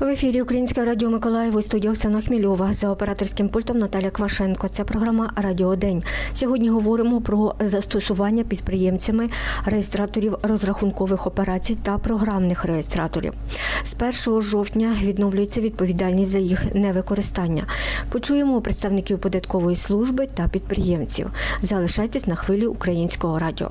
В ефірі Українське радіо Миколаїв у студії Оксана Хмільова за операторським пультом Наталя Квашенко. Це програма Радіо День. Сьогодні говоримо про застосування підприємцями реєстраторів розрахункових операцій та програмних реєстраторів. З 1 жовтня відновлюється відповідальність за їх невикористання. Почуємо представників податкової служби та підприємців. Залишайтесь на хвилі українського радіо.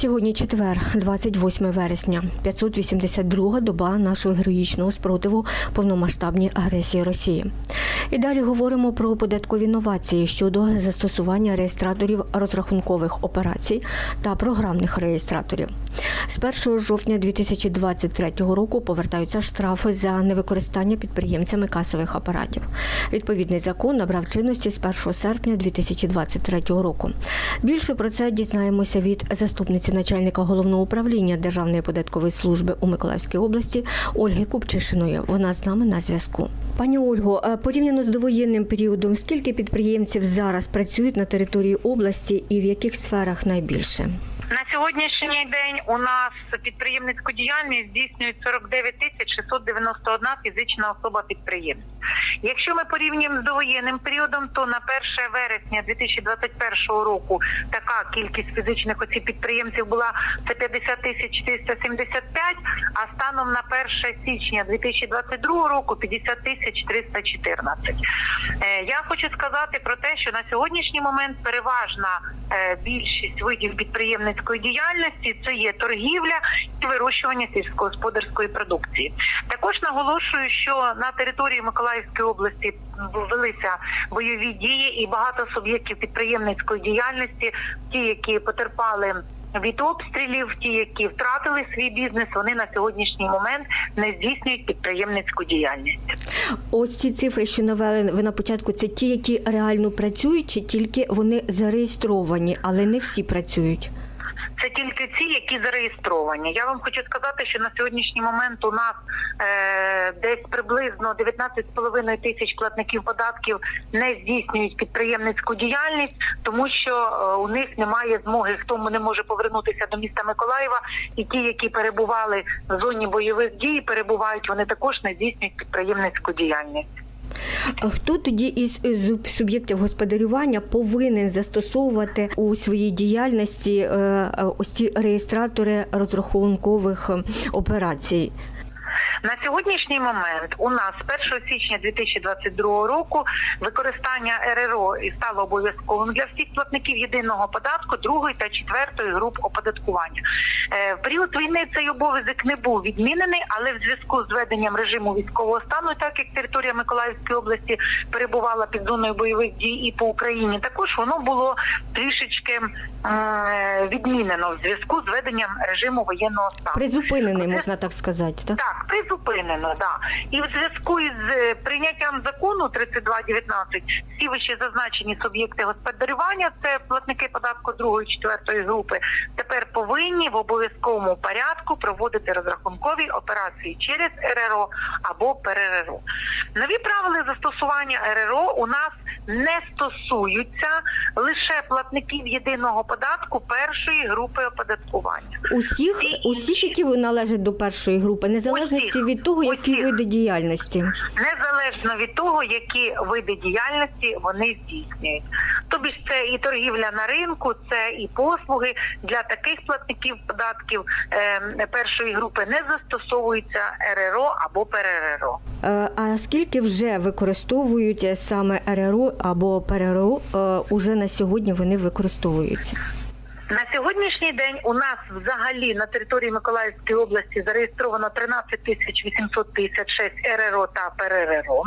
Сьогодні четвер, 28 вересня, 582 доба нашого героїчного спротиву повномасштабній агресії Росії. І далі говоримо про податкові новації щодо застосування реєстраторів розрахункових операцій та програмних реєстраторів. З 1 жовтня 2023 року повертаються штрафи за невикористання підприємцями касових апаратів. Відповідний закон набрав чинності з 1 серпня 2023 року. Більше про це дізнаємося від заступниці начальника головного управління Державної податкової служби у Миколаївській області Ольги Купчишиної. Вона з нами на зв'язку. Пані Ольго, е, порівняно з довоєнним періодом, скільки підприємців зараз працюють на території області і в яких сферах найбільше? На сьогоднішній день у нас підприємницьку діяльність здійснюють 49 тисяч 691 фізична особа підприємств. Якщо ми порівнюємо з довоєнним періодом, то на 1 вересня 2021 року така кількість фізичних осіб підприємців була це 50 тисяч 475, а станом на 1 січня 2022 року 50 тисяч 314. Е, Я хочу сказати про те, що на сьогоднішній момент переважна е, більшість видів підприємницької діяльності це є торгівля і вирощування сільськогосподарської продукції. Також наголошую, що на території Миколаївської області велися бойові дії, і багато суб'єктів підприємницької діяльності, ті, які потерпали. Від обстрілів, ті, які втратили свій бізнес, вони на сьогоднішній момент не здійснюють підприємницьку діяльність. Ось ці цифри, що навели ви на початку, це ті, які реально працюють, чи тільки вони зареєстровані, але не всі працюють. Це тільки ці, які зареєстровані. Я вам хочу сказати, що на сьогоднішній момент у нас е, десь приблизно 19,5 тисяч платників податків не здійснюють підприємницьку діяльність, тому що е, у них немає змоги, хто не може повернутися до міста Миколаєва, і ті, які перебували в зоні бойових дій, перебувають, вони також не здійснюють підприємницьку діяльність. Хто тоді із суб'єктів господарювання повинен застосовувати у своїй діяльності е, е, ось ці реєстратори розрахункових е, операцій? На сьогоднішній момент у нас з 1 січня 2022 року використання РРО і стало обов'язковим для всіх платників єдиного податку другої та четвертої груп оподаткування. Е, В період війни цей обов'язок не був відмінений, але в зв'язку з введенням режиму військового стану, так як територія Миколаївської області перебувала під зоною бойових дій і по Україні, також воно було трішечки відмінено в зв'язку з введенням режиму воєнного стану. Призупинений, можна так сказати, так? Так, призупинено, да. І в зв'язку із е, прийняттям закону 3219 всі вище зазначені суб'єкти господарювання, це платники податку другої четвертої групи, тепер повинні в обов'язковому порядку проводити розрахункові операції через РРО або ПРРО. Нові правила застосування РРО у нас не стосуються лише платників єдиного податку першої групи оподаткування. Усіх, усіх, які ви належать до першої групи, незалежності Усіх. від того, які Усіх. види діяльності. незалежно від того, які види діяльності вони здійснюють. Тобі ж це і торгівля на ринку, це і послуги для таких платників податків е, першої групи не застосовується РРО або ПРРО. Е, А скільки вже використовують саме РРО або ПРРО, е, уже на сьогодні вони використовуються? На сьогоднішній день у нас взагалі на території Миколаївської області зареєстровано 13 тисяч 856 РРО та ПРРО.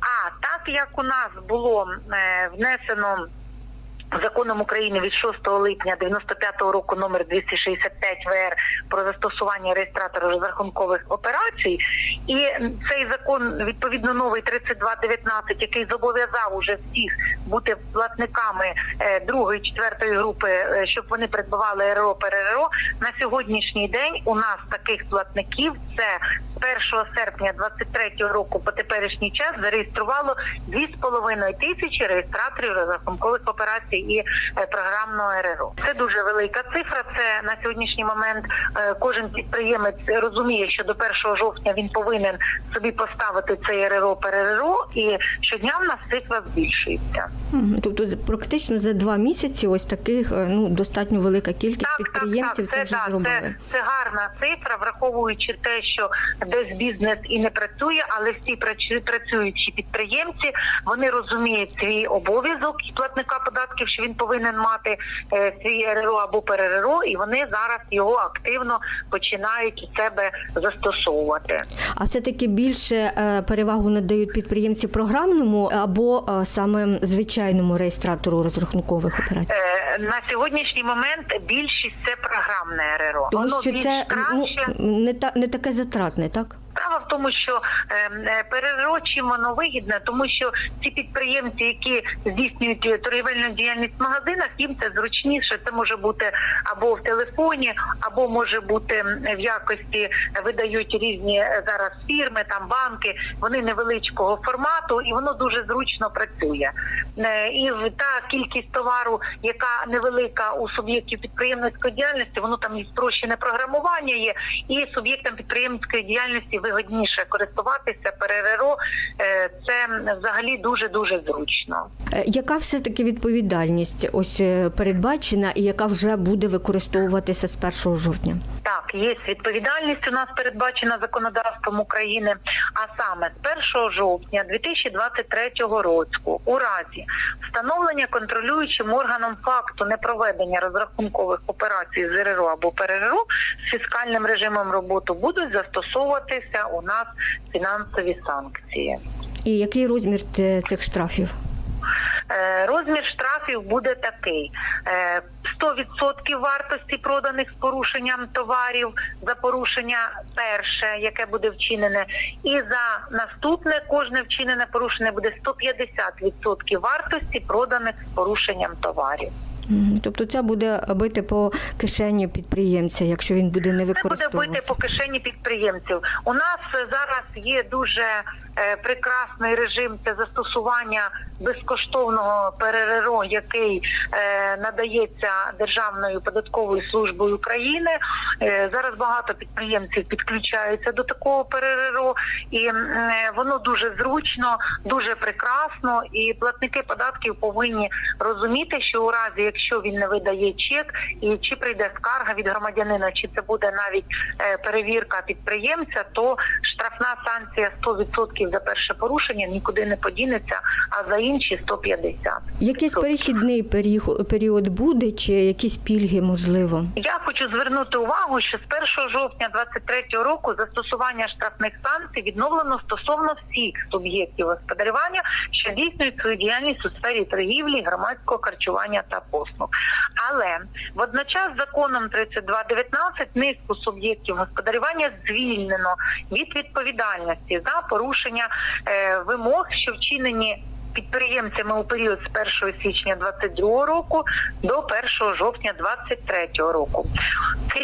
А так як у нас було е, внесено Законом України від 6 липня 95-го року номер 265 ВР про застосування реєстратора розрахункових операцій, і цей закон відповідно новий 3219, який зобов'язав уже всіх бути платниками е, другої четвертої групи, е, щоб вони придбавали РРО ПРРО. На сьогоднішній день у нас таких платників це з 1 серпня 23 року по теперішній час зареєструвало 2,5 тисячі реєстраторів розрахункових операцій і е, програмного РРО. Це дуже велика цифра. Це на сьогоднішній момент е, кожен підприємець розуміє, що до 1 жовтня він повинен собі поставити цей РРО ПРРО, і щодня в нас цифра збільшується. Тобто практично за два місяці ось таких е, ну достатньо велика кількість підприємців це, вже зробили. Це, це гарна цифра, враховуючи те, що десь бізнес і не працює, але всі працю- працюючі підприємці вони розуміють свій обов'язок платника податків, що він повинен мати е, свій РРО або ПРРО, і вони зараз його активно починають у себе застосовувати. А все таки більше е, перевагу надають підприємці програмному або е, саме звичайному реєстратору розрахункових операцій. На сьогоднішній момент більшість це програмне РРО. Тому Воно що більш це ну, не та не таке затратне, так? Справа в тому, що ем, е, воно вигідне, тому що ці підприємці, які здійснюють е, торгівельну діяльність в магазинах, їм це зручніше. Це може бути або в телефоні, або може бути в якості видають різні е, зараз фірми, там банки. Вони невеличкого формату, і воно дуже зручно працює. І та кількість товару, яка невелика у суб'єктів підприємницької діяльності, воно там і спрощене програмування є, і суб'єктам підприємницької діяльності вигодніше користуватися ПРРО. Е, Це взагалі дуже дуже зручно. Е, Яка все таки відповідальність ось е, передбачена і яка вже буде використовуватися з 1 жовтня? Так, є відповідальність у нас передбачена законодавством України. А саме з 1 жовтня 2023 року, у разі встановлення контролюючим органом факту непроведення розрахункових операцій з РРО або ПРРО з фіскальним режимом роботи будуть застосовуватися у нас фінансові санкції. І який розмір цих штрафів? Е, Розмір штрафів буде такий: Е, 100% вартості проданих з порушенням товарів за порушення перше, яке буде вчинене, і за наступне кожне вчинене порушення буде 150% вартості проданих з порушенням товарів. Тобто це буде бити по кишені підприємця, якщо він буде не Це буде бити по кишені підприємців. У нас е, зараз є дуже е, прекрасний режим це застосування безкоштовного ПРРО, який е, надається Державною податковою службою України. Зараз багато підприємців підключаються до такого ПРРО, і воно дуже зручно, дуже прекрасно. І платники податків повинні розуміти, що у разі, якщо він не видає чек, і чи прийде скарга від громадянина, чи це буде навіть е, перевірка підприємця, то штрафна санкція 100% за перше порушення нікуди не подінеться, а за інші 150. Якийсь перехідний період, період буде, чи якісь пільги можливо? Я хочу звернути увагу, що з 1 жовтня 2023 року застосування штрафних санкцій відновлено стосовно всіх суб'єктів господарювання, що здійснюють свою діяльність у сфері торгівлі, громадського харчування та послуг. Але водночас законом 32.19 низку суб'єктів господарювання звільнено від відповідальності за порушення е, вимог, що вчинені підприємцями у період з 1 січня 2022 року до 1 жовтня 2023 року.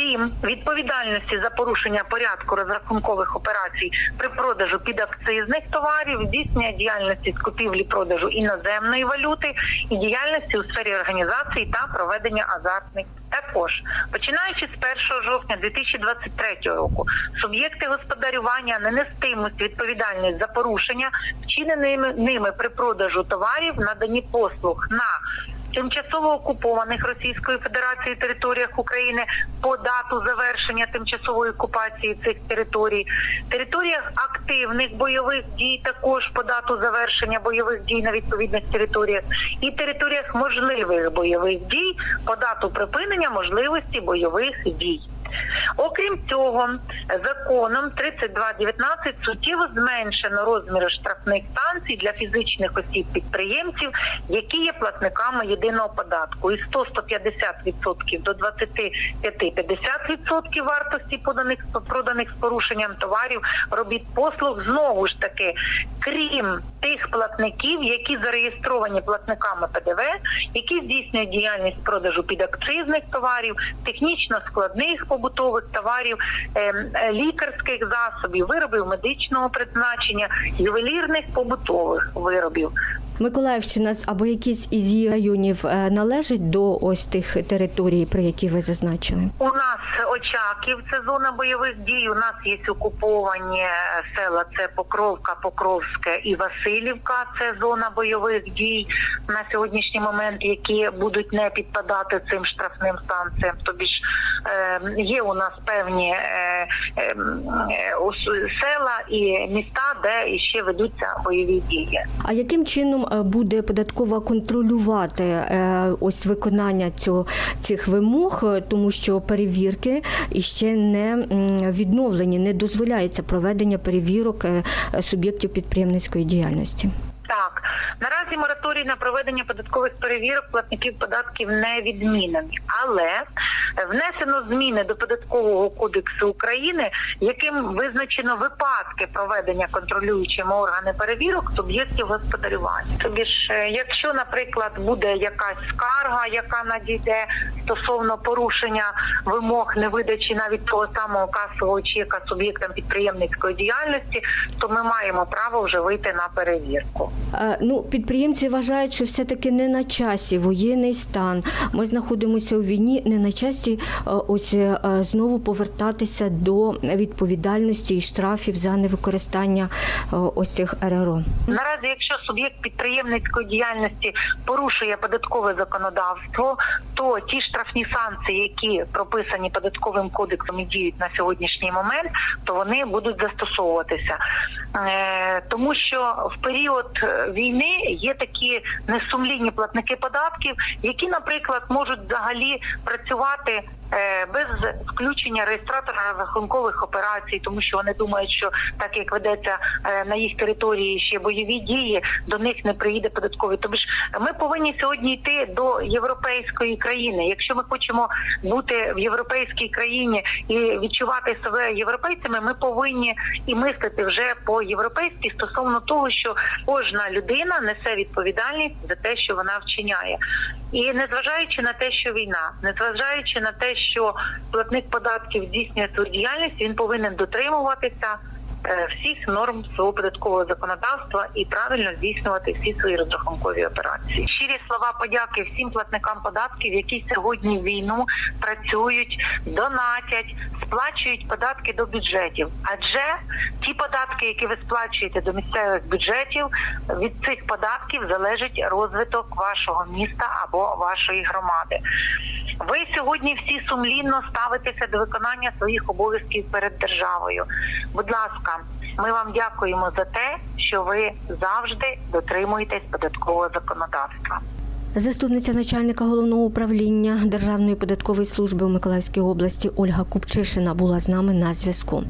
Крім відповідальності за порушення порядку розрахункових операцій при продажу підакцизних товарів, здійснення діяльності з купівлі продажу іноземної валюти і діяльності у сфері організації та проведення азартних. Також починаючи з 1 жовтня 2023 року, суб'єкти господарювання не нестимуть відповідальність за порушення, вчиненими ними при продажу товарів, надані послуг на тимчасово окупованих Російською Федерацією територіях України по дату завершення тимчасової окупації цих територій, територіях активних бойових дій також по дату завершення бойових дій на відповідних територіях, і територіях можливих бойових дій по дату припинення можливості бойових дій. Окрім цього, законом 3219 суттєво зменшено розміри штрафних санкцій для фізичних осіб підприємців, які є платниками єдиного податку. Із 100-150% до 25-50% вартості поданих проданих з порушенням товарів, робіт послуг. Знову ж таки, крім тих платників, які зареєстровані платниками ПДВ, які здійснюють діяльність продажу підакцизних товарів, технічно складних побутових товарів, ем, е, лікарських засобів, виробів медичного призначення, ювелірних побутових виробів. Миколаївщина або якісь із її районів е, належать до ось тих територій, про які ви зазначили. У нас Очаків, це зона бойових дій. У нас є окуповані е, села. Це Покровка, Покровське і Васильівка. Це зона бойових дій на сьогоднішній момент, які будуть не підпадати цим штрафним санкціям. Тобі ж е, є у нас певні е, е, е, села і міста, де ще ведуться бойові дії. А яким чином е, буде податкова контролювати ось виконання цього цих вимог, тому що перевірки іще не відновлені, не дозволяється проведення перевірок суб'єктів підприємницької діяльності. Так, наразі мораторій на проведення податкових перевірок платників податків не відмінений, але внесено зміни до податкового кодексу України, яким визначено випадки проведення контролюючими органи перевірок суб'єктів господарювання. Тобі ж, е, якщо, наприклад, буде якась скарга, яка надійде стосовно порушення вимог невидачі навіть того самого касового чека суб'єктам підприємницької діяльності, то ми маємо право вже вийти на перевірку. Е, Ну, підприємці вважають, що все-таки не на часі воєнний стан. Ми знаходимося у війні, не на часі е, ось е, знову повертатися до відповідальності і штрафів за невикористання ось цих РРО. Наразі, якщо суб'єкт підприємницької діяльності порушує податкове законодавство, то ті штрафні санкції, які прописані податковим кодексом і діють на сьогоднішній момент, то вони будуть застосовуватися. Е, Тому що в період е, війни є такі несумлінні платники податків, які, наприклад, можуть взагалі працювати без включення реєстратора рахункових операцій, тому що вони думають, що так як ведеться е, на їх території ще бойові дії, до них не приїде податковий. Тобто ж ми повинні сьогодні йти до європейської країни. Якщо ми хочемо бути в європейській країні і відчувати себе європейцями, ми повинні і мислити вже по європейськи стосовно того, що кожна людина несе відповідальність за те, що вона вчиняє. І незважаючи на те, що війна, незважаючи на те, що платник податків здійснює свою діяльність, він повинен дотримуватися е, всіх норм свого податкового законодавства і правильно здійснювати всі свої розрахункові операції. Щирі слова подяки всім платникам податків, які сьогодні війну працюють, донатять, сплачують податки до бюджетів. Адже ті податки, які ви сплачуєте до місцевих бюджетів, від цих податків залежить розвиток вашого міста або вашої громади. Ви сьогодні всі сумлінно ставитеся до виконання своїх обов'язків перед державою. Будь ласка, ми вам дякуємо за те, що ви завжди дотримуєтесь податкового законодавства. Заступниця начальника головного управління Державної податкової служби у Миколаївській області Ольга Купчишина була з нами на зв'язку.